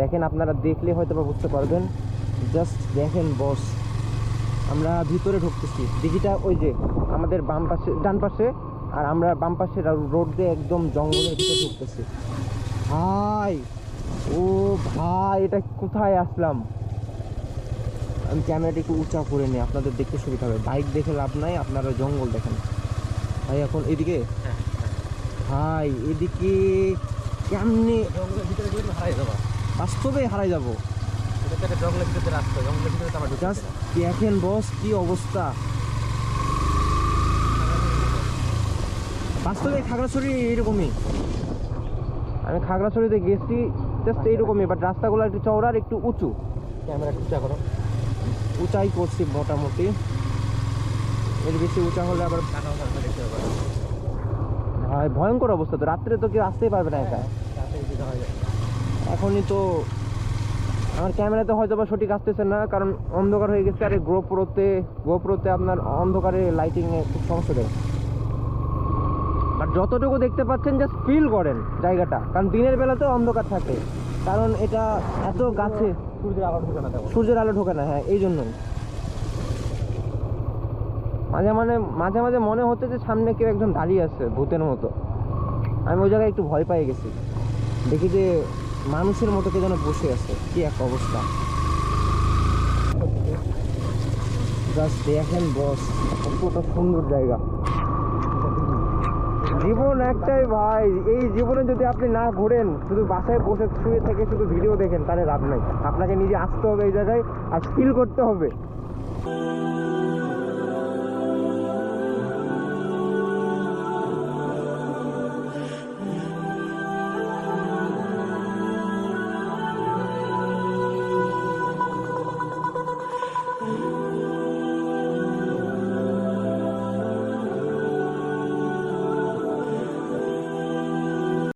দেখেন আপনারা দেখলে হয়তো বা বুঝতে পারবেন। জাস্ট দেখেন বস আমরা ভিতরে ঢুকতেছি। দিঘিটা ওই যে আমাদের বাম পাশে ডান পাশে আর আমরা বাম পাশে রোড দিয়ে একদম জঙ্গলের ভিতরে ঢুকতেছি। ভাই ও ভাই এটা কোথায় আসলাম? আমি ক্যামেরাটা একটু উঁচা করে নিই আপনাদের দেখতে সুবিধা হবে। বাইক দেখে লাভ নাই আপনারা জঙ্গল দেখেন। ভাই এখন এদিকে? ভাই এদিকে কেমনি জঙ্গলের ভিতরে হারাই যাবা বাস্তবে হারাই যাব। দেখেন বস কি অবস্থা। বাস্তবে খাগড়াছড়ি এইরকমই। আমি খাগড়াছড়িতে গেছি জাস্ট এইরকমই বাট রাস্তাগুলো একটু চওড়ার একটু উঁচু। ক্যামেরা ঠিকঠাক করো। উঁচাই করছি মোটামুটি। এর বেশি উঁচা হলে আবার ভয়ঙ্কর অবস্থা তো রাত্রে তো কেউ আসতেই পারবে না একা। হয়। এখনই তো আমার ক্যামেরাতে হয়তো বা সঠিক আসতেছে না কারণ অন্ধকার হয়ে গেছে আর গোপ্রোতে গোপ্রোতে আপনার অন্ধকারে লাইটিংয়ে খুব সমস্যা দেয়। বাট যতটুকু দেখতে পাচ্ছেন জাস্ট ফিল করেন জায়গাটা কারণ দিনের বেলাতেও অন্ধকার থাকে। কারণ এটা এত গাছে সূর্যের আলো ঢুকে না সূর্যের আলো ঢোকে না হ্যাঁ এই জন্যই। মাঝে মানে মাঝে মাঝে মনে হচ্ছে যে সামনে কেউ একজন দাঁড়িয়ে আছে ভূতের মতো। আমি ওই জায়গায় একটু ভয় পেয়ে গেছি। দেখি যে মানুষের মতো কে যেন বসে আছে? কি এক অবস্থা? জাস্ট দেখেন বস কতটা সুন্দর জায়গা। জীবন একটাই ভাই। এই জীবনে যদি আপনি না ঘোরেন, শুধু বাসায় বসে শুয়ে থেকে শুধু ভিডিও দেখেন, তাহলে লাভ নাই। আপনাকে নিজে আসতে হবে এই জায়গায়, আর ফিল করতে হবে।